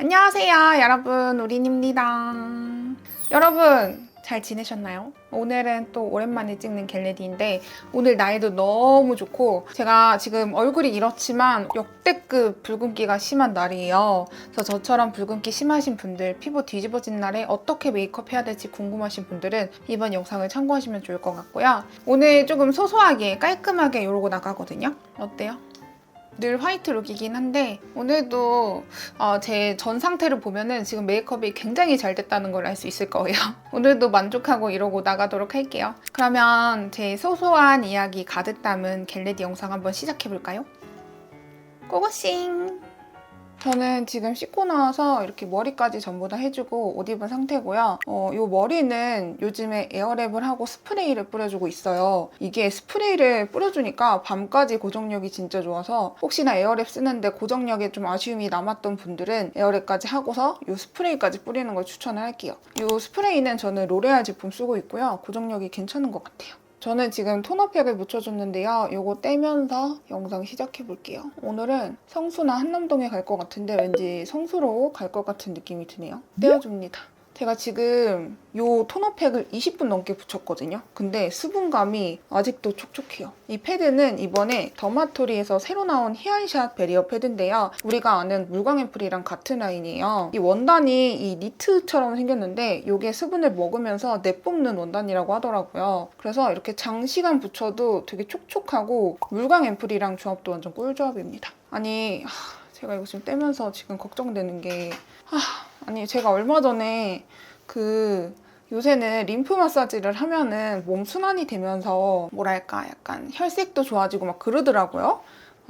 안녕하세요 여러분. 우린입니다. 여러분 잘 지내셨나요? 오늘은 또 오랜만에 찍는 겟레디인데 오늘 나이도 너무 좋고 제가 지금 얼굴이 이렇지만 역대급 붉은기가 심한 날이에요. 그래서 저처럼 붉은기 심하신 분들 피부 뒤집어진 날에 어떻게 메이크업 해야 될지 궁금하신 분들은 이번 영상을 참고하시면 좋을 것 같고요. 오늘 조금 소소하게 깔끔하게 이러고 나가거든요. 어때요? 늘 화이트 룩이긴 한데 오늘도 어, 제전 상태를 보면은 지금 메이크업이 굉장히 잘 됐다는 걸 알 수 있을 거예요. 오늘도 만족하고 이러고 나가도록 할게요. 그러면 제 소소한 이야기 가득 담은 겟레디 영상 한번 시작해 볼까요? 고고싱! 저는 지금 씻고 나와서 이렇게 머리까지 전부 다 해주고 옷 입은 상태고요. 어, 이 머리는 요즘에 에어랩을 하고 스프레이를 뿌려주고 있어요. 이게 스프레이를 뿌려주니까 밤까지 고정력이 진짜 좋아서 혹시나 에어랩 쓰는데 고정력에 좀 아쉬움이 남았던 분들은 에어랩까지 하고서 이 스프레이까지 뿌리는 걸 추천을 할게요. 이 스프레이는 저는 로레알 제품 쓰고 있고요. 고정력이 괜찮은 것 같아요. 저는 지금 토너팩을 묻혀줬는데요. 이거 떼면서 영상 시작해 볼게요. 오늘은 성수나 한남동에 갈 것 같은데 왠지 성수로 갈 것 같은 느낌이 드네요. 떼어줍니다. 제가 지금 이 토너팩을 20분 넘게 붙였거든요. 근데 수분감이 아직도 촉촉해요. 이 패드는 이번에 더마토리에서 새로 나온 히알샷 베리어 패드인데요. 우리가 아는 물광 앰플이랑 같은 라인이에요. 이 원단이 이 니트처럼 생겼는데 이게 수분을 먹으면서 내뿜는 원단이라고 하더라고요. 그래서 이렇게 장시간 붙여도 되게 촉촉하고 물광 앰플이랑 조합도 완전 꿀조합입니다. 아니 하, 제가 이거 지금 떼면서 지금 걱정되는 게 하, 아니 제가 얼마 전에 그 요새는 림프 마사지를 하면은 몸 순환이 되면서 뭐랄까 약간 혈색도 좋아지고 막 그러더라고요.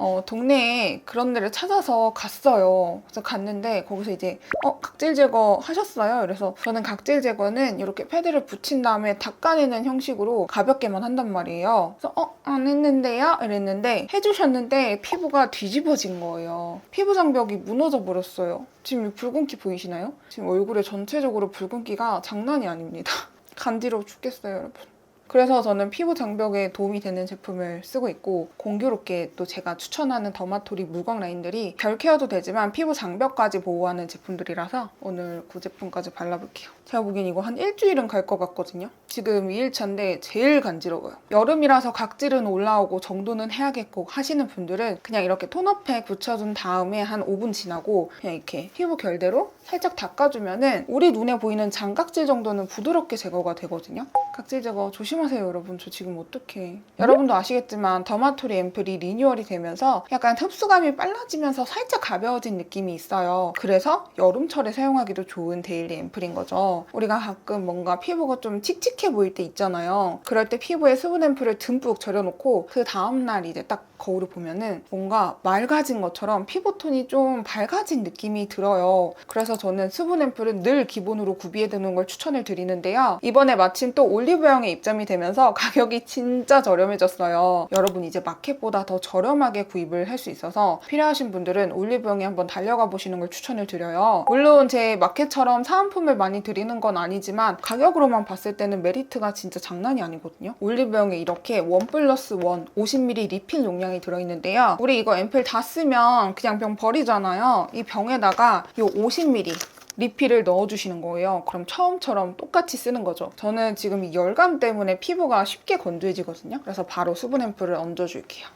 어, 동네에 그런 데를 찾아서 갔어요. 그래서 갔는데 거기서 이제 어 각질 제거 하셨어요? 그래서 저는 각질 제거는 이렇게 패드를 붙인 다음에 닦아내는 형식으로 가볍게만 한단 말이에요. 그래서 어 안 했는데요? 이랬는데 해주셨는데 피부가 뒤집어진 거예요. 피부 장벽이 무너져 버렸어요. 지금 이 붉은기 보이시나요? 지금 얼굴에 전체적으로 붉은기가 장난이 아닙니다. 간지러워 죽겠어요, 여러분. 그래서 저는 피부 장벽에 도움이 되는 제품을 쓰고 있고 공교롭게 또 제가 추천하는 더마토리 물광 라인들이 결 케어도 되지만 피부 장벽까지 보호하는 제품들이라서 오늘 그 제품까지 발라볼게요. 제가 보기엔 이거 한 일주일은 갈 것 같거든요. 지금 2일차인데 제일 간지러워요. 여름이라서 각질은 올라오고 정도는 해야겠고 하시는 분들은 그냥 이렇게 토너팩 붙여준 다음에 한 5분 지나고 그냥 이렇게 피부 결대로 살짝 닦아주면은 우리 눈에 보이는 장각질 정도는 부드럽게 제거가 되거든요. 각질 제거 조심하세요, 여러분. 저 지금 어떡해. 여러분도 아시겠지만 더마토리 앰플이 리뉴얼이 되면서 약간 흡수감이 빨라지면서 살짝 가벼워진 느낌이 있어요. 그래서 여름철에 사용하기도 좋은 데일리 앰플인 거죠. 우리가 가끔 뭔가 피부가 좀 칙칙 해 보일 때 있잖아요. 그럴 때 피부에 수분 앰플을 듬뿍 절여놓고 그 다음날 이제 딱 거울을 보면은 뭔가 맑아진 것처럼 피부톤이 좀 밝아진 느낌이 들어요. 그래서 저는 수분 앰플은 늘 기본으로 구비해두는 걸 추천을 드리는데요. 이번에 마침 또 올리브영에 입점이 되면서 가격이 진짜 저렴해졌어요. 여러분 이제 마켓보다 더 저렴하게 구입을 할 수 있어서 필요하신 분들은 올리브영에 한번 달려가 보시는 걸 추천을 드려요. 물론 제 마켓처럼 사은품을 많이 드리는 건 아니지만 가격으로만 봤을 때는 메리트가 진짜 장난이 아니거든요. 올리브영에 이렇게 원 플러스 원 50ml 리필 용량 이 들어있는데요. 우리 이거 앰플 다 쓰면 그냥 병 버리잖아요. 이 병에다가 이 50ml 리필을 넣어주시는 거예요. 그럼 처음처럼 똑같이 쓰는 거죠. 저는 지금 이 열감 때문에 피부가 쉽게 건조해지거든요. 그래서 바로 수분 앰플을 얹어줄게요.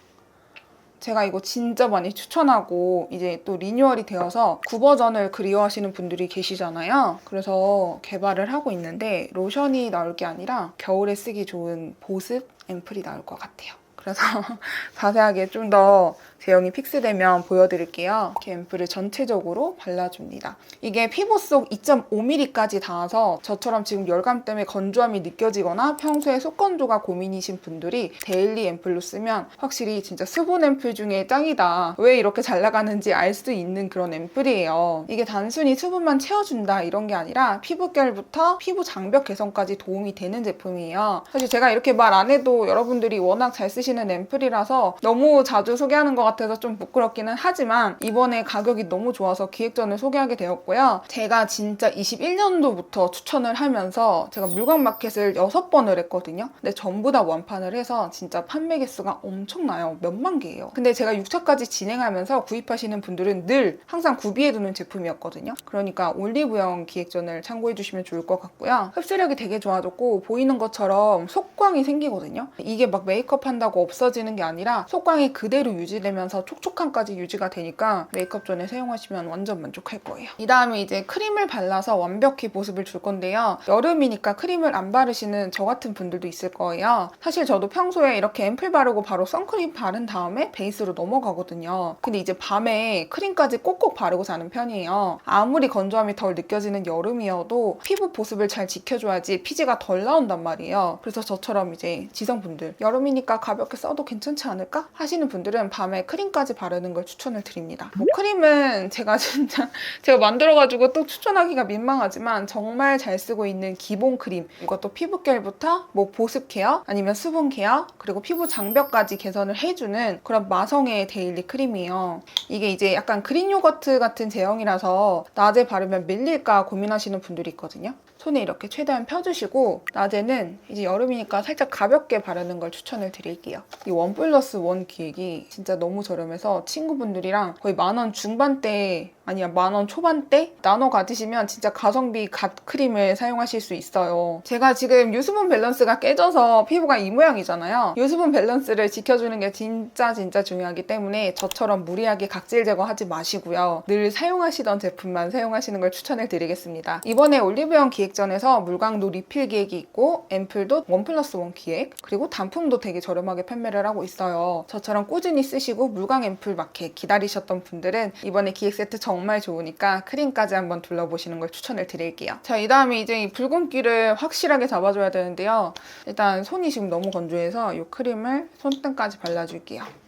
제가 이거 진짜 많이 추천하고 이제 또 리뉴얼이 되어서 9버전을 그리워하시는 분들이 계시잖아요. 그래서 개발을 하고 있는데 로션이 나올 게 아니라 겨울에 쓰기 좋은 보습 앰플이 나올 것 같아요. 그래서 자세하게 좀 더 제형이 픽스되면 보여드릴게요. 이렇게 앰플을 전체적으로 발라줍니다. 이게 피부 속 2.5mm까지 닿아서 저처럼 지금 열감 때문에 건조함이 느껴지거나 평소에 속 건조가 고민이신 분들이 데일리 앰플로 쓰면 확실히 진짜 수분 앰플 중에 짱이다. 왜 이렇게 잘 나가는지 알 수 있는 그런 앰플이에요. 이게 단순히 수분만 채워준다 이런 게 아니라 피부결부터 피부 장벽 개선까지 도움이 되는 제품이에요. 사실 제가 이렇게 말 안 해도 여러분들이 워낙 잘 쓰시는 앰플이라서 너무 자주 소개하는 것 같아 서 좀 부끄럽기는 하지만 이번에 가격이 너무 좋아서 기획전을 소개하게 되었고요. 제가 진짜 21년도부터 추천을 하면서 제가 물광마켓을 6번을 했거든요. 근데 전부 다 완판을 해서 진짜 판매 개수가 엄청나요. 몇만 개예요. 근데 제가 6차까지 진행하면서 구입하시는 분들은 늘 항상 구비해두는 제품이었거든요. 그러니까 올리브영 기획전을 참고해 주시면 좋을 것 같고요. 흡수력이 되게 좋아졌고 보이는 것처럼 속광이 생기거든요. 이게 막 메이크업 한다고 없어지는 게 아니라 속광이 그대로 유지되면 서 촉촉함까지 유지가 되니까 메이크업 전에 사용하시면 완전 만족할 거예요. 이 다음에 이제 크림을 발라서 완벽히 보습을 줄 건데요. 여름이니까 크림을 안 바르시는 저 같은 분들도 있을 거예요. 사실 저도 평소에 이렇게 앰플 바르고 바로 선크림 바른 다음에 베이스로 넘어가거든요. 근데 이제 밤에 크림까지 꼭꼭 바르고 자는 편이에요. 아무리 건조함이 덜 느껴지는 여름이어도 피부 보습을 잘 지켜줘야지 피지가 덜 나온단 말이에요. 그래서 저처럼 이제 지성분들 여름이니까 가볍게 써도 괜찮지 않을까 하시는 분들은 밤에 크림까지 바르는 걸 추천을 드립니다. 뭐 크림은 제가 진짜 제가 만들어가지고 또 추천하기가 민망하지만 정말 잘 쓰고 있는 기본 크림 이것도 피부결부터 뭐 보습 케어 아니면 수분 케어 그리고 피부 장벽까지 개선을 해주는 그런 마성의 데일리 크림이에요. 이게 이제 약간 그린 요거트 같은 제형이라서 낮에 바르면 밀릴까 고민하시는 분들이 있거든요. 손에 이렇게 최대한 펴주시고 낮에는 이제 여름이니까 살짝 가볍게 바르는 걸 추천을 드릴게요. 이 원 플러스 원 기획이 진짜 너무 저렴해서 친구분들이랑 거의 만 원 중반대 아니야 만 원 초반대 나눠 가지시면 진짜 가성비 갓 크림을 사용하실 수 있어요. 제가 지금 유수분 밸런스가 깨져서 피부가 이 모양이잖아요. 유수분 밸런스를 지켜주는 게 진짜 진짜 중요하기 때문에 저처럼 무리하게 각질 제거하지 마시고요. 늘 사용하시던 제품만 사용하시는 걸 추천을 드리겠습니다. 이번에 올리브영 기획전에서 물광도 리필 기획이 있고 앰플도 원 플러스 원 기획 그리고 단품도 되게 저렴하게 판매를 하고 있어요. 저처럼 꾸준히 쓰시고 물광 앰플 마켓 기다리셨던 분들은 이번에 기획 세트 정말 좋으니까 크림까지 한번 둘러보시는 걸 추천을 드릴게요. 자, 이 다음에 이제 이 붉은기를 확실하게 잡아줘야 되는데요. 일단 손이 지금 너무 건조해서 이 크림을 손등까지 발라줄게요.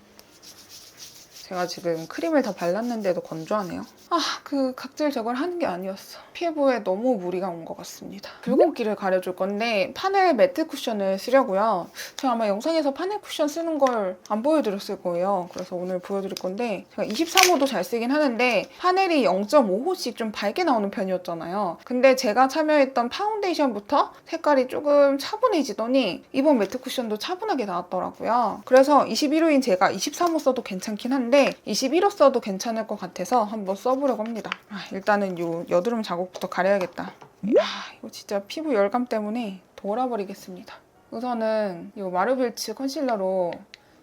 제가 지금 크림을 다 발랐는데도 건조하네요. 아, 그 각질 제거를 하는 게 아니었어. 피부에 너무 무리가 온 것 같습니다. 붉은기를 가려줄 건데 파넬 매트 쿠션을 쓰려고요. 제가 아마 영상에서 파넬 쿠션 쓰는 걸 안 보여드렸을 거예요. 그래서 오늘 보여드릴 건데 제가 23호도 잘 쓰긴 하는데 파넬이 0.5호씩 좀 밝게 나오는 편이었잖아요. 근데 제가 참여했던 파운데이션부터 색깔이 조금 차분해지더니 이번 매트 쿠션도 차분하게 나왔더라고요. 그래서 21호인 제가 23호 써도 괜찮긴 한데 21호 써도 괜찮을 것 같아서 한번 써보려고 합니다. 아, 일단은 이 여드름 자국부터 가려야겠다. 이야, 이거 진짜 피부 열감 때문에 돌아버리겠습니다. 우선은 이 마르빌츠 컨실러로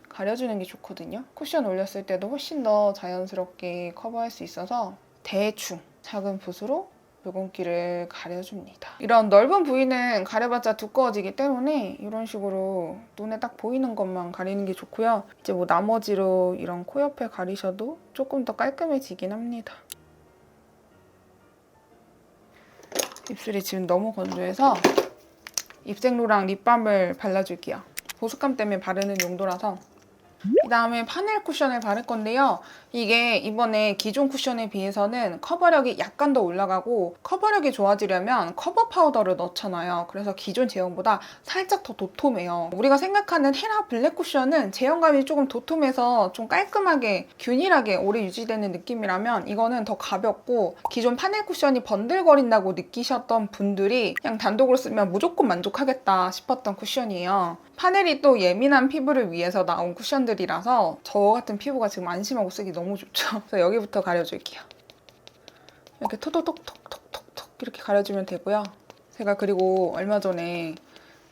가려주는 게 좋거든요. 쿠션 올렸을 때도 훨씬 더 자연스럽게 커버할 수 있어서 대충 작은 붓으로 붉은기를 가려줍니다. 이런 넓은 부위는 가려봤자 두꺼워지기 때문에 이런 식으로 눈에 딱 보이는 것만 가리는 게 좋고요. 이제 뭐 나머지로 이런 코 옆에 가리셔도 조금 더 깔끔해지긴 합니다. 입술이 지금 너무 건조해서 입생로랑 립밤을 발라줄게요. 보습감 때문에 바르는 용도라서 이 다음에 파넬 쿠션을 바를 건데요. 이게 이번에 기존 쿠션에 비해서는 커버력이 약간 더 올라가고 커버력이 좋아지려면 커버 파우더를 넣잖아요. 그래서 기존 제형보다 살짝 더 도톰해요. 우리가 생각하는 헤라 블랙 쿠션은 제형감이 조금 도톰해서 좀 깔끔하게 균일하게 오래 유지되는 느낌이라면 이거는 더 가볍고 기존 파넬 쿠션이 번들거린다고 느끼셨던 분들이 그냥 단독으로 쓰면 무조건 만족하겠다 싶었던 쿠션이에요. 파넬이 또 예민한 피부를 위해서 나온 쿠션들이라서 저 같은 피부가 지금 안심하고 쓰기 너무 좋죠. 그래서 여기부터 가려줄게요. 이렇게 톡톡톡톡톡톡 이렇게 가려주면 되고요. 제가 그리고 얼마 전에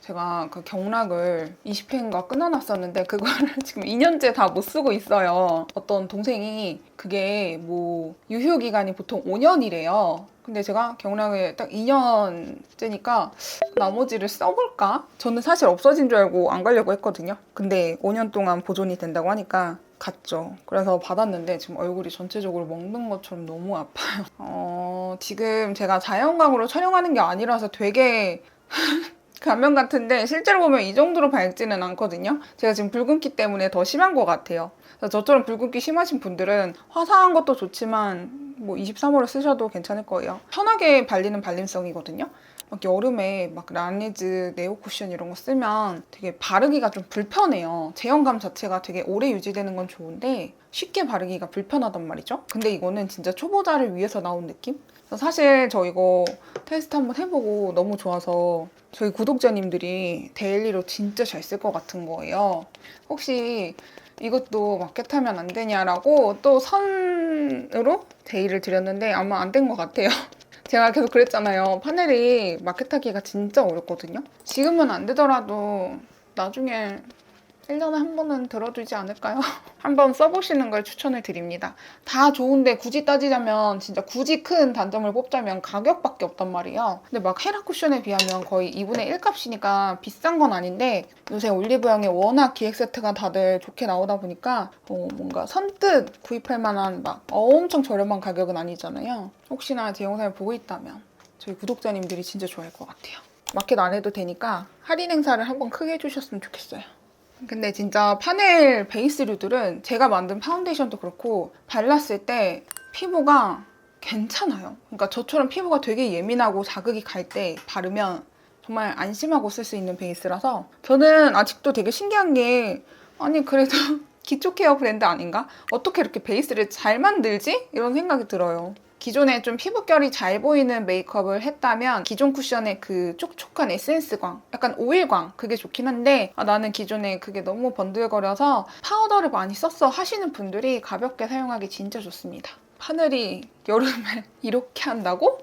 제가 그 경락을 20회인가 끊어놨었는데 그거를 지금 2년째 다 못 쓰고 있어요. 어떤 동생이 그게 뭐 유효 기간이 보통 5년이래요. 근데 제가 경락을 딱 2년째니까 나머지를 써볼까? 저는 사실 없어진 줄 알고 안 가려고 했거든요. 근데 5년 동안 보존이 된다고 하니까 갔죠. 그래서 받았는데 지금 얼굴이 전체적으로 먹는 것처럼 너무 아파요. 어, 지금 제가 자연광으로 촬영하는 게 아니라서 되게 가면 같은데 실제로 보면 이 정도로 밝지는 않거든요. 제가 지금 붉은기 때문에 더 심한 것 같아요. 저처럼 붉은기 심하신 분들은 화사한 것도 좋지만 뭐 23호를 쓰셔도 괜찮을 거예요. 편하게 발리는 발림성이거든요. 막 여름에 막 라네즈 네오 쿠션 이런 거 쓰면 되게 바르기가 좀 불편해요. 제형감 자체가 되게 오래 유지되는 건 좋은데 쉽게 바르기가 불편하단 말이죠. 근데 이거는 진짜 초보자를 위해서 나온 느낌? 사실 저 이거 테스트 한번 해보고 너무 좋아서 저희 구독자님들이 데일리로 진짜 잘 쓸 것 같은 거예요. 혹시 이것도 마켓하면 안 되냐라고 또 선으로 제의를 드렸는데 아마 안 된 것 같아요. 제가 계속 그랬잖아요. 파넬이 마켓하기가 진짜 어렵거든요. 지금은 안 되더라도 나중에 1년에 한 번은 들어주지 않을까요? 한번 써보시는 걸 추천을 드립니다. 다 좋은데 굳이 따지자면 진짜 굳이 큰 단점을 뽑자면 가격밖에 없단 말이에요. 근데 막 헤라 쿠션에 비하면 거의 2분의 1 값이니까 비싼 건 아닌데 요새 올리브영에 워낙 기획 세트가 다들 좋게 나오다 보니까 어, 뭔가 선뜻 구입할 만한 막 엄청 저렴한 가격은 아니잖아요. 혹시나 제 영상을 보고 있다면 저희 구독자님들이 진짜 좋아할 것 같아요. 마켓 안 해도 되니까 할인 행사를 한번 크게 해주셨으면 좋겠어요. 근데 진짜 파넬 베이스류들은 제가 만든 파운데이션도 그렇고 발랐을 때 피부가 괜찮아요. 그러니까 저처럼 피부가 되게 예민하고 자극이 갈 때 바르면 정말 안심하고 쓸 수 있는 베이스라서 저는 아직도 되게 신기한 게 아니 그래도 기초 케어 브랜드 아닌가? 어떻게 이렇게 베이스를 잘 만들지? 이런 생각이 들어요. 기존에 좀 피부결이 잘 보이는 메이크업을 했다면 기존 쿠션의 그 촉촉한 에센스광, 약간 오일광 그게 좋긴 한데 아, 나는 기존에 그게 너무 번들거려서 파우더를 많이 썼어 하시는 분들이 가볍게 사용하기 진짜 좋습니다. 하늘이 여름에 이렇게 한다고?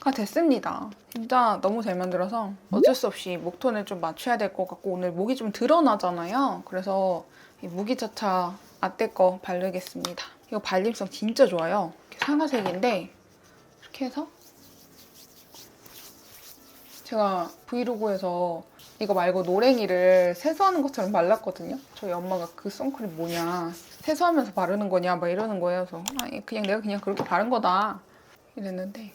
가 됐습니다. 진짜 너무 잘 만들어서 어쩔 수 없이 목톤을 좀 맞춰야 될 것 같고 오늘 목이 좀 드러나잖아요. 그래서 이 무기차차 아떼 거 바르겠습니다. 이거 발림성 진짜 좋아요. 상아색인데 이렇게 해서 제가 브이로그에서 이거 말고 노랭이를 세수하는 것처럼 발랐거든요. 저희 엄마가 그 선크림 뭐냐 세수하면서 바르는 거냐 막 이러는 거예요. 그래서 아, 그냥 내가 그냥 그렇게 바른 거다 이랬는데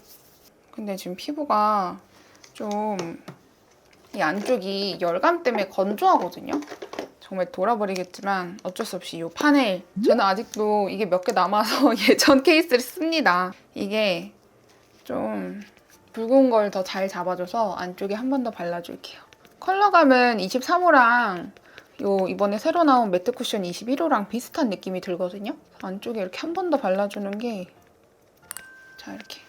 근데 지금 피부가 좀 이 안쪽이 열감 때문에 건조하거든요. 정말 돌아버리겠지만 어쩔 수 없이 이 파넬 저는 아직도 이게 몇 개 남아서 예전 케이스를 씁니다. 이게 좀 붉은 걸 더 잘 잡아줘서 안쪽에 한 번 더 발라줄게요. 컬러감은 23호랑 요 이번에 새로 나온 매트 쿠션 21호랑 비슷한 느낌이 들거든요. 안쪽에 이렇게 한 번 더 발라주는 게 자 이렇게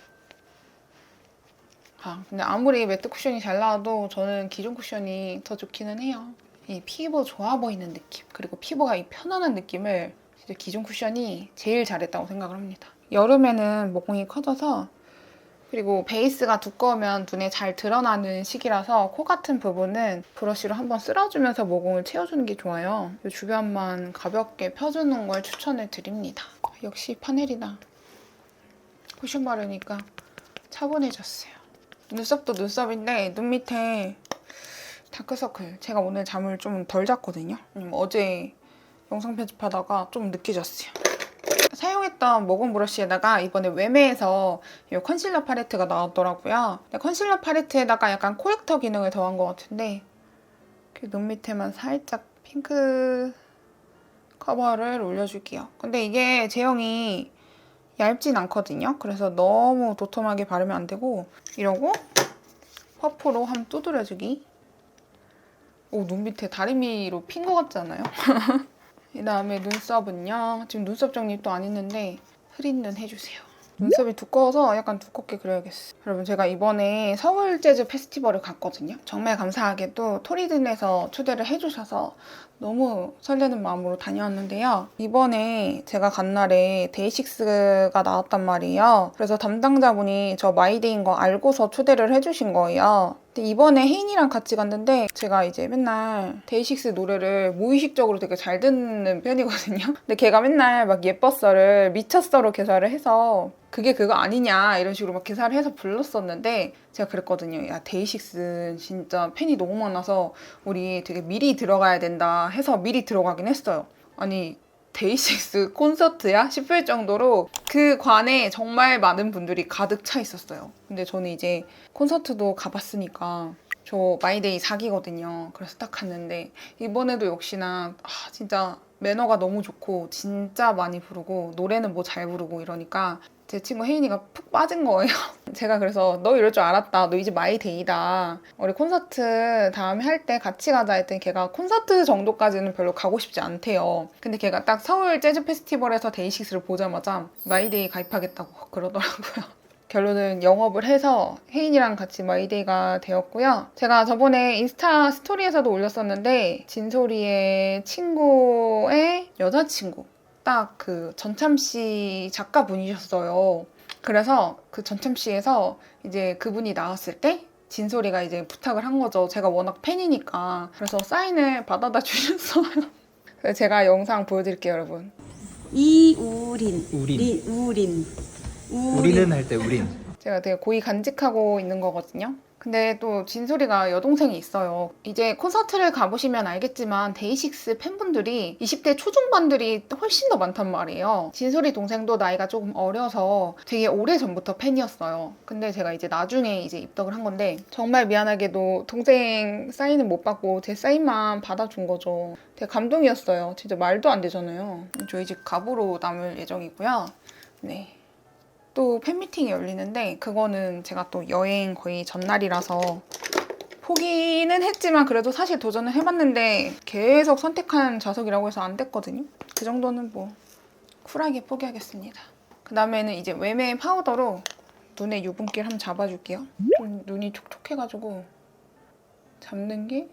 아 근데 아무리 매트 쿠션이 잘 나와도 저는 기존 쿠션이 더 좋기는 해요. 이 피부 좋아 보이는 느낌 그리고 피부가 이 편안한 느낌을 진짜 기존 쿠션이 제일 잘했다고 생각을 합니다. 여름에는 모공이 커져서 그리고 베이스가 두꺼우면 눈에 잘 드러나는 시기라서 코 같은 부분은 브러쉬로 한번 쓸어주면서 모공을 채워주는 게 좋아요. 이 주변만 가볍게 펴주는 걸 추천을 드립니다. 역시 파넬이다. 쿠션 바르니까 차분해졌어요. 눈썹도 눈썹인데 눈 밑에 다크서클 제가 오늘 잠을 좀 덜 잤거든요. 어제 영상 편집하다가 좀 늦게 잤어요. 사용했던 모공 브러쉬에다가 이번에 웨메에서 이 컨실러 팔레트가 나왔더라고요. 근데 컨실러 팔레트에다가 약간 코렉터 기능을 더한 것 같은데 눈 밑에만 살짝 핑크 커버를 올려줄게요. 근데 이게 제형이 얇진 않거든요. 그래서 너무 도톰하게 바르면 안 되고 이러고 퍼프로 한번 두드려주기. 오, 눈 밑에 다리미로 핀 것 같지 않아요? 이 다음에 눈썹은요. 지금 눈썹 정리 또안 했는데 흐린 눈 해주세요. 눈썹이 두꺼워서 약간 두껍게 그려야겠어. 여러분 제가 이번에 서울 재즈 페스티벌을 갔거든요. 정말 감사하게도 토리든에서 초대를 해주셔서 너무 설레는 마음으로 다녀왔는데요. 이번에 제가 간 날에 데이식스가 나왔단 말이에요. 그래서 담당자분이 저 마이데이인 거 알고서 초대를 해주신 거예요. 이번에 혜인이랑 같이 갔는데 제가 이제 맨날 데이식스 노래를 무의식적으로 되게 잘 듣는 편이거든요. 근데 걔가 맨날 막 예뻤어를 미쳤어로 개사를 해서 그게 그거 아니냐 이런 식으로 막 개사를 해서 불렀었는데 제가 그랬거든요. 야 데이식스 진짜 팬이 너무 많아서 우리 되게 미리 들어가야 된다 해서 미리 들어가긴 했어요. 아니 데이식스 콘서트야? 싶을 정도로 그 관에 정말 많은 분들이 가득 차 있었어요. 근데 저는 이제 콘서트도 가봤으니까 저 마이데이 사기거든요. 그래서 딱 갔는데 이번에도 역시나 아, 진짜 매너가 너무 좋고 진짜 많이 부르고 노래는 뭐 잘 부르고 이러니까 제 친구 혜인이가 푹 빠진 거예요. 제가 그래서 너 이럴 줄 알았다. 너 이제 마이 데이다. 우리 콘서트 다음에 할 때 같이 가자 했더니 걔가 콘서트 정도까지는 별로 가고 싶지 않대요. 근데 걔가 딱 서울 재즈 페스티벌에서 데이식스를 보자마자 마이 데이 가입하겠다고 그러더라고요. 결론은 영업을 해서 혜인이랑 같이 마이데이가 되었고요. 제가 저번에 인스타 스토리에서도 올렸었는데 진소리의 친구의 여자친구 딱 그 전참 씨 작가분이셨어요. 그래서 그 전참 씨에서 이제 그분이 나왔을 때 진소리가 이제 부탁을 한 거죠. 제가 워낙 팬이니까. 그래서 사인을 받아다 주셨어요. 그래서 제가 영상 보여드릴게요, 여러분. 이우린. 우린. 리, 우린. 우린. 우리는 할 때 우린. 제가 되게 고이 간직하고 있는 거거든요. 근데 또 진소리가 여동생이 있어요. 이제 콘서트를 가보시면 알겠지만 데이식스 팬분들이 20대 초중반들이 훨씬 더 많단 말이에요. 진소리 동생도 나이가 조금 어려서 되게 오래 전부터 팬이었어요. 근데 제가 이제 나중에 이제 입덕을 한 건데 정말 미안하게도 동생 사인은 못 받고 제 사인만 받아준 거죠. 되게 감동이었어요. 진짜 말도 안 되잖아요. 저희 집 가보로 남을 예정이고요. 네. 또 팬미팅이 열리는데 그거는 제가 또 여행 거의 전날이라서 포기는 했지만 그래도 사실 도전을 해봤는데 계속 선택한 좌석이라고 해서 안 됐거든요. 그 정도는 뭐 쿨하게 포기하겠습니다. 그 다음에는 이제 외메 파우더로 눈에 유분기를 한번 잡아줄게요. 좀 눈이 촉촉해가지고 잡는 게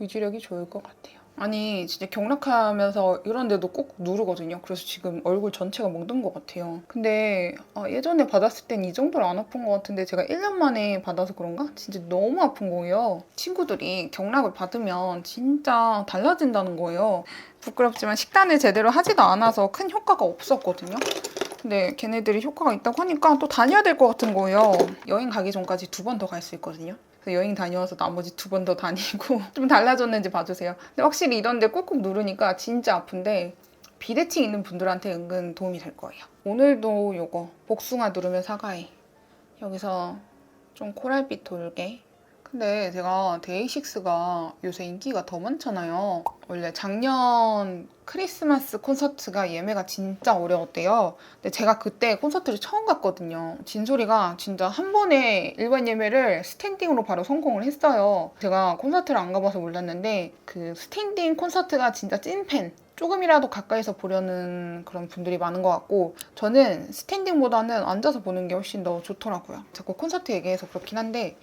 유지력이 좋을 것 같아요. 아니 진짜 경락하면서 이런 데도 꼭 누르거든요. 그래서 지금 얼굴 전체가 멍든 것 같아요. 근데 아, 예전에 받았을 땐 이 정도로 안 아픈 것 같은데 제가 1년 만에 받아서 그런가? 진짜 너무 아픈 거예요. 친구들이 경락을 받으면 진짜 달라진다는 거예요. 부끄럽지만 식단을 제대로 하지도 않아서 큰 효과가 없었거든요. 근데 걔네들이 효과가 있다고 하니까 또 다녀야 될 것 같은 거예요. 여행 가기 전까지 두 번 더 갈 수 있거든요. 그래서 여행 다녀와서 나머지 두 번 더 다니고 좀 달라졌는지 봐주세요. 근데 확실히 이런데 꾹꾹 누르니까 진짜 아픈데 비대칭 있는 분들한테 은근 도움이 될 거예요. 오늘도 요거 복숭아 누르면 사과해. 여기서 좀 코랄빛 돌게. 근데 제가 데이식스가 요새 인기가 더 많잖아요. 원래 작년 크리스마스 콘서트가 예매가 진짜 어려웠대요. 근데 제가 그때 콘서트를 처음 갔거든요. 진소리가 진짜 한 번에 일반 예매를 스탠딩으로 바로 성공을 했어요. 제가 콘서트를 안 가봐서 몰랐는데 그 스탠딩 콘서트가 진짜 찐팬. 조금이라도 가까이서 보려는 그런 분들이 많은 것 같고 저는 스탠딩보다는 앉아서 보는 게 훨씬 더 좋더라고요. 자꾸 콘서트 얘기해서 그렇긴 한데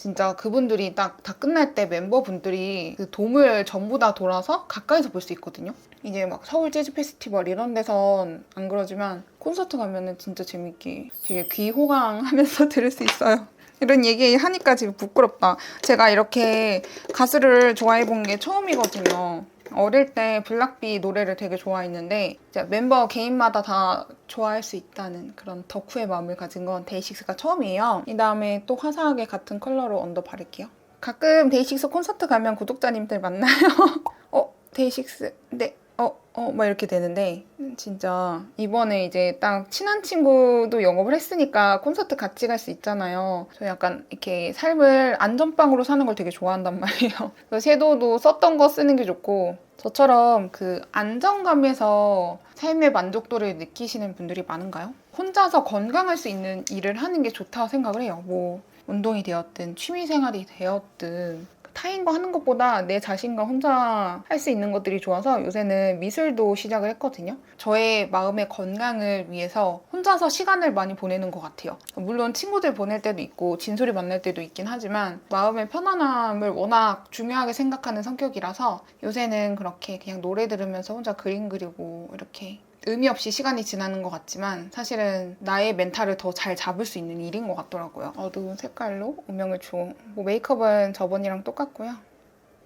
진짜 그분들이 딱 다 끝날 때 멤버분들이 그 돔을 전부 다 돌아서 가까이서 볼 수 있거든요. 이제 막 서울 재즈 페스티벌 이런 데선 안 그러지만 콘서트 가면은 진짜 재밌게 되게 귀 호강하면서 들을 수 있어요. 이런 얘기 하니까 지금 부끄럽다. 제가 이렇게 가수를 좋아해 본 게 처음이거든요. 어릴 때 블락비 노래를 되게 좋아했는데 멤버 개인마다 다 좋아할 수 있다는 그런 덕후의 마음을 가진 건 데이식스가 처음이에요. 이 다음에 또 화사하게 같은 컬러로 언더 바를게요. 가끔 데이식스 콘서트 가면 구독자님들 만나요. 어, 데이식스. 네. 어, 어, 막 이렇게 되는데, 진짜, 이번에 이제 딱 친한 친구도 영업을 했으니까 콘서트 같이 갈 수 있잖아요. 저 약간 이렇게 삶을 안전빵으로 사는 걸 되게 좋아한단 말이에요. 그래서 섀도우도 썼던 거 쓰는 게 좋고, 저처럼 그 안정감에서 삶의 만족도를 느끼시는 분들이 많은가요? 혼자서 건강할 수 있는 일을 하는 게 좋다고 생각을 해요. 뭐, 운동이 되었든, 취미 생활이 되었든, 타인과 하는 것보다 내 자신과 혼자 할 수 있는 것들이 좋아서 요새는 미술도 시작을 했거든요. 저의 마음의 건강을 위해서 혼자서 시간을 많이 보내는 것 같아요. 물론 친구들 보낼 때도 있고 진솔이 만날 때도 있긴 하지만 마음의 편안함을 워낙 중요하게 생각하는 성격이라서 요새는 그렇게 그냥 노래 들으면서 혼자 그림 그리고 이렇게 의미 없이 시간이 지나는 것 같지만 사실은 나의 멘탈을 더 잘 잡을 수 있는 일인 것 같더라고요. 어두운 색깔로 음영을 줘. 뭐 메이크업은 저번이랑 똑같고요.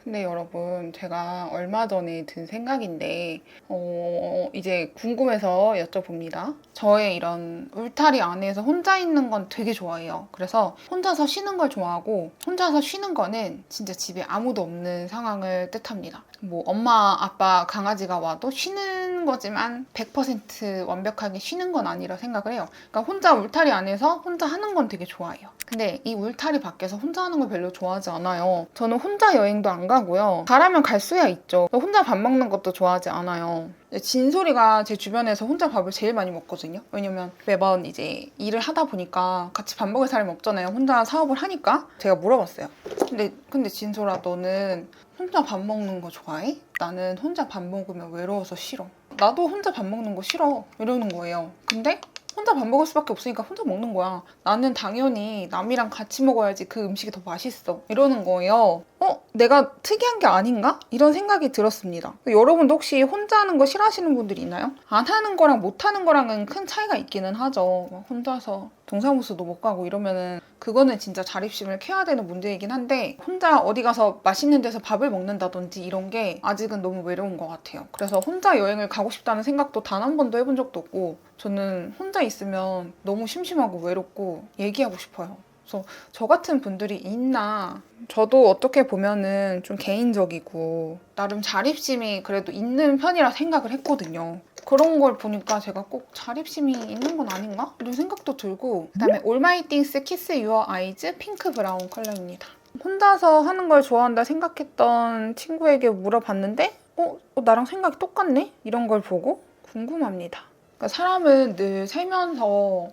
근데 여러분 제가 얼마 전에 든 생각인데 어, 이제 궁금해서 여쭤봅니다. 저의 이런 울타리 안에서 혼자 있는 건 되게 좋아해요. 그래서 혼자서 쉬는 걸 좋아하고 혼자서 쉬는 거는 진짜 집에 아무도 없는 상황을 뜻합니다. 뭐 엄마, 아빠, 강아지가 와도 쉬는 거지만 100% 완벽하게 쉬는 건 아니라 생각을 해요. 그러니까 혼자 울타리 안에서 혼자 하는 건 되게 좋아해요. 근데 이 울타리 밖에서 혼자 하는 걸 별로 좋아하지 않아요. 저는 혼자 여행도 안 가 고요. 가라면 갈 수야 있죠. 혼자 밥 먹는 것도 좋아하지 않아요. 진솔이가 제 주변에서 혼자 밥을 제일 많이 먹거든요. 왜냐면 매번 이제 일을 하다 보니까 같이 밥 먹을 사람이 없잖아요. 혼자 사업을 하니까 제가 물어봤어요. 근데 근데 진솔아 너는 혼자 밥 먹는 거 좋아해? 나는 혼자 밥 먹으면 외로워서 싫어. 나도 혼자 밥 먹는 거 싫어. 이러는 거예요. 근데 혼자 밥 먹을 수밖에 없으니까 혼자 먹는 거야. 나는 당연히 남이랑 같이 먹어야지 그 음식이 더 맛있어. 이러는 거예요. 어? 내가 특이한 게 아닌가? 이런 생각이 들었습니다. 여러분도 혹시 혼자 하는 거 싫어하시는 분들이 있나요? 안 하는 거랑 못 하는 거랑은 큰 차이가 있기는 하죠. 막 혼자서 동사무소도 못 가고 이러면은 그거는 진짜 자립심을 키워야 되는 문제이긴 한데 혼자 어디 가서 맛있는 데서 밥을 먹는다든지 이런 게 아직은 너무 외로운 것 같아요. 그래서 혼자 여행을 가고 싶다는 생각도 단 한 번도 해본 적도 없고 저는 혼자 있으면 너무 심심하고 외롭고 얘기하고 싶어요. 그래서 저 같은 분들이 있나 저도 어떻게 보면은 좀 개인적이고 나름 자립심이 그래도 있는 편이라 생각을 했거든요. 그런 걸 보니까 제가 꼭 자립심이 있는 건 아닌가? 이런 생각도 들고 그다음에 Things Kiss Your Eyes 핑크 브라운 컬러입니다. 혼자서 하는 걸 좋아한다 생각했던 친구에게 물어봤는데 어? 어, 나랑 생각이 똑같네? 이런 걸 보고 궁금합니다. 그러니까 사람은 늘 살면서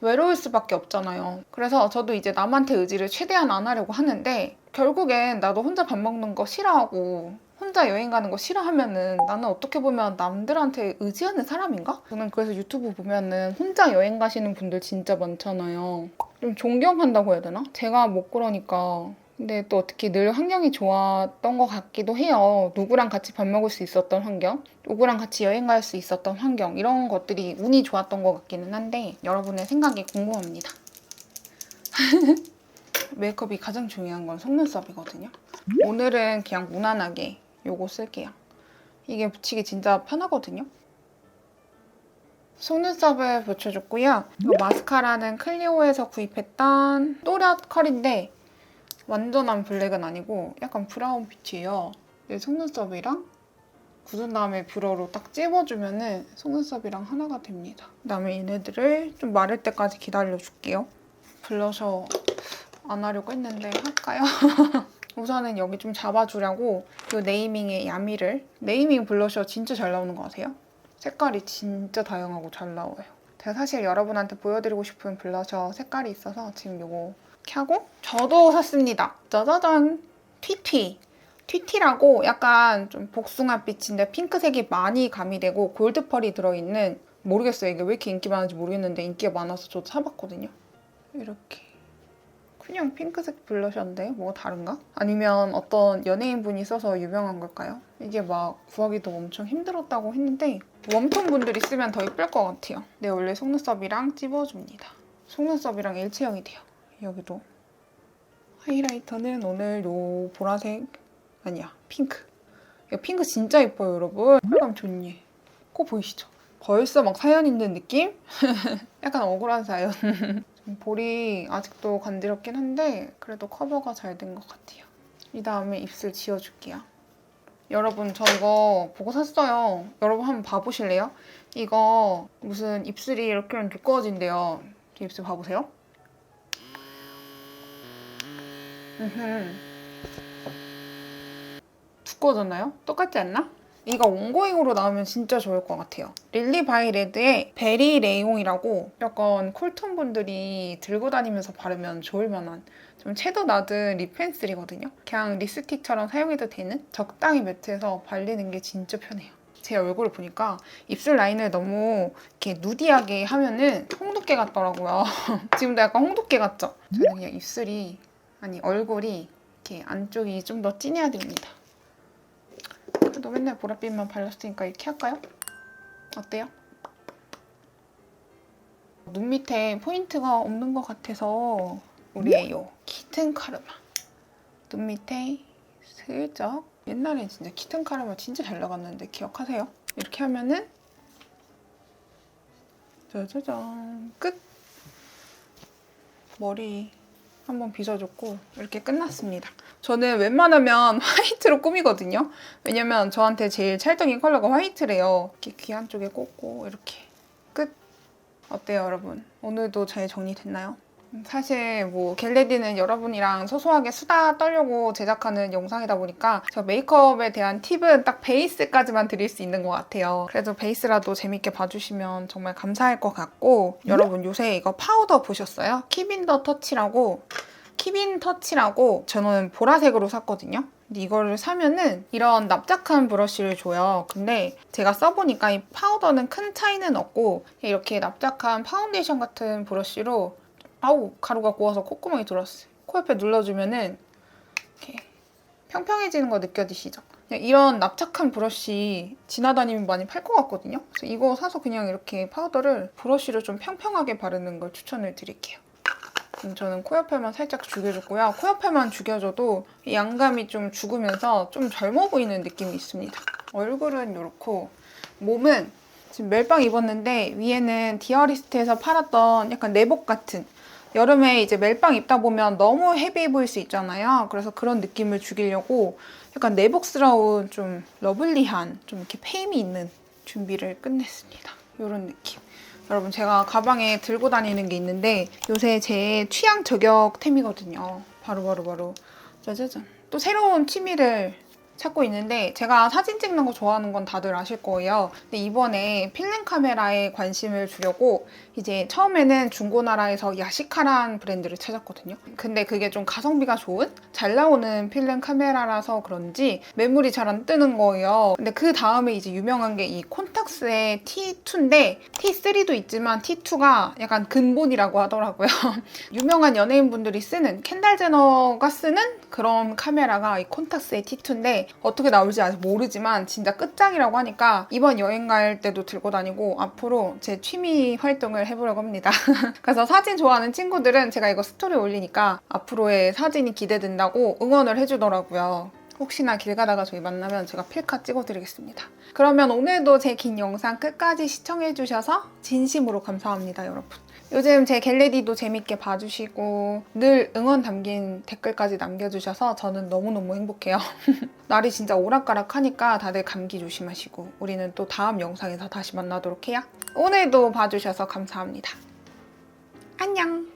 외로울 수밖에 없잖아요. 그래서 저도 이제 남한테 의지를 최대한 안 하려고 하는데 결국엔 나도 혼자 밥 먹는 거 싫어하고 혼자 여행 가는 거 싫어하면은 나는 어떻게 보면 남들한테 의지하는 사람인가? 저는 그래서 유튜브 보면은 혼자 여행 가시는 분들 진짜 많잖아요. 좀 존경한다고 해야 되나? 제가 못 그러니까. 근데 또 어떻게 늘 환경이 좋았던 것 같기도 해요. 누구랑 같이 밥 먹을 수 있었던 환경, 누구랑 같이 여행 갈 수 있었던 환경, 이런 것들이 운이 좋았던 것 같기는 한데 여러분의 생각이 궁금합니다. 메이크업이 가장 중요한 건 속눈썹이거든요. 오늘은 그냥 무난하게 요거 쓸게요. 이게 붙이기 진짜 편하거든요. 속눈썹을 붙여줬고요. 이 마스카라는 클리오에서 구입했던 또렷 컬인데 완전한 블랙은 아니고 약간 브라운 빛이에요. 내 속눈썹이랑 굳은 다음에 뷰러로 딱 찝어주면 은 속눈썹이랑 하나가 됩니다. 그다음에 얘네들을 좀 마를 때까지 기다려줄게요. 블러셔 안 하려고 했는데 할까요? 우선은 여기 좀 잡아주려고 이 네이밍의 야미를 네이밍 블러셔 진짜 잘 나오는 거 아세요? 색깔이 진짜 다양하고 잘 나와요. 제가 사실 여러분한테 보여드리고 싶은 블러셔 색깔이 있어서 지금 이거 켜고 저도 샀습니다. 짜자잔 튀튀 튀튀라고 약간 좀 복숭아빛인데 핑크색이 많이 가미되고 골드펄이 들어있는 모르겠어요. 이게 왜 이렇게 인기 많은지 모르겠는데 인기가 많아서 저도 사봤거든요. 이렇게 그냥 핑크색 블러셔인데 뭐가 다른가? 아니면 어떤 연예인분이 써서 유명한 걸까요? 이게 막 구하기도 엄청 힘들었다고 했는데 웜톤 분들이 쓰면 더 예쁠 것 같아요. 네, 원래 속눈썹이랑 찝어줍니다. 속눈썹이랑 일체형이 돼요. 여기도 하이라이터는 오늘 요 보라색 아니야 핑크 이 핑크 진짜 예뻐요 여러분 컬감 좋니 코 보이시죠? 벌써 막 사연 있는 느낌? 약간 억울한 사연 좀 볼이 아직도 간지럽긴 한데 그래도 커버가 잘 된 것 같아요 이 다음에 입술 지워줄게요 여러분 저 이거 보고 샀어요 여러분 한번 봐보실래요? 이거 무슨 입술이 이렇게 두꺼워진대요 제 입술 봐보세요. 두꺼워졌나요? 똑같지 않나? 이거 원고잉으로 나오면 진짜 좋을 것 같아요. 릴리 바이 레드의 베리 레이옹이라고 약간 쿨톤 분들이 들고 다니면서 바르면 좋을 만한 좀 채도 낮은 립 펜슬이거든요. 그냥 립스틱처럼 사용해도 되는 적당히 매트해서 발리는 게 진짜 편해요. 제 얼굴을 보니까 입술 라인을 너무 이렇게 누디하게 하면은 홍두깨 같더라고요. 지금도 약간 홍두깨 같죠? 저는 그냥 입술이 아니 얼굴이 이렇게 안쪽이 좀 더 진해야 됩니다. 그래도 맨날 보랏빛만 발랐으니까 이렇게 할까요? 어때요? 눈 밑에 포인트가 없는 것 같아서 우리의 요 키튼 카르마 눈 밑에 슬쩍 옛날에 진짜 키튼 카르마 진짜 잘 나갔는데 기억하세요? 이렇게 하면은 짜자잔 끝! 머리 한번 빗어줬고 이렇게 끝났습니다. 저는 웬만하면 화이트로 꾸미거든요. 왜냐면 저한테 제일 찰떡인 컬러가 화이트래요. 이렇게 귀 한쪽에 꽂고 이렇게 끝. 어때요 여러분? 오늘도 잘 정리됐나요? 사실 뭐 겟레디는 여러분이랑 소소하게 수다 떨려고 제작하는 영상이다 보니까 제가 메이크업에 대한 팁은 딱 베이스까지만 드릴 수 있는 것 같아요. 그래도 베이스라도 재밌게 봐주시면 정말 감사할 것 같고 여러분 요새 이거 파우더 보셨어요? 킵인더 터치라고 킵인 터치라고 저는 보라색으로 샀거든요. 근데 이거를 사면은 이런 납작한 브러쉬를 줘요. 근데 제가 써보니까 이 파우더는 큰 차이는 없고 이렇게 납작한 파운데이션 같은 브러쉬로 아우 가루가 고와서 콧구멍에 들어왔어요. 코 옆에 눌러주면은 이렇게 평평해지는 거 느껴지시죠? 이런 납작한 브러쉬 지나다니면 많이 팔 것 같거든요. 그래서 이거 사서 그냥 이렇게 파우더를 브러쉬를 좀 평평하게 바르는 걸 추천을 드릴게요. 저는 코 옆에만 살짝 죽여줬고요. 코 옆에만 죽여줘도 이 양감이 좀 죽으면서 좀 젊어 보이는 느낌이 있습니다. 얼굴은 이렇고 몸은 지금 멜빵 입었는데 위에는 디어리스트에서 팔았던 약간 내복 같은 여름에 이제 멜빵 입다 보면 너무 헤비해 보일 수 있잖아요. 그래서 그런 느낌을 주기려고 약간 내복스러운 좀 러블리한 좀 이렇게 페임이 있는 준비를 끝냈습니다. 이런 느낌. 여러분 제가 가방에 들고 다니는 게 있는데 요새 제 취향 저격템이거든요. 바로 바로 바로 짜자잔. 또 새로운 취미를 찾고 있는데 제가 사진 찍는 거 좋아하는 건 다들 아실 거예요. 근데 이번에 필름 카메라에 관심을 주려고 이제 처음에는 중고나라에서 야시카란 브랜드를 찾았거든요. 근데 그게 좀 가성비가 좋은 잘 나오는 필름 카메라라서 그런지 매물이 잘 안 뜨는 거예요. 근데 그 다음에 이제 유명한 게 이 콘탁스의 T2인데 T3도 있지만 T2가 약간 근본이라고 하더라고요. 유명한 연예인분들이 쓰는 켄달 제너가 쓰는 그런 카메라가 이 콘탁스의 T2인데 어떻게 나올지 아직 모르지만 진짜 끝장이라고 하니까 이번 여행 갈 때도 들고 다니고 앞으로 제 취미 활동을 해보려고 합니다. 그래서 사진 좋아하는 친구들은 제가 이거 스토리 올리니까 앞으로의 사진이 기대된다고 응원을 해주더라고요. 혹시나 길 가다가 저희 만나면 제가 필카 찍어드리겠습니다. 그러면 오늘도 제 긴 영상 끝까지 시청해주셔서 진심으로 감사합니다, 여러분. 요즘 제 겟레디도 재밌게 봐주시고 늘 응원 담긴 댓글까지 남겨주셔서 저는 너무너무 행복해요. 날이 진짜 오락가락 하니까 다들 감기 조심하시고 우리는 또 다음 영상에서 다시 만나도록 해요. 오늘도 봐주셔서 감사합니다. 안녕!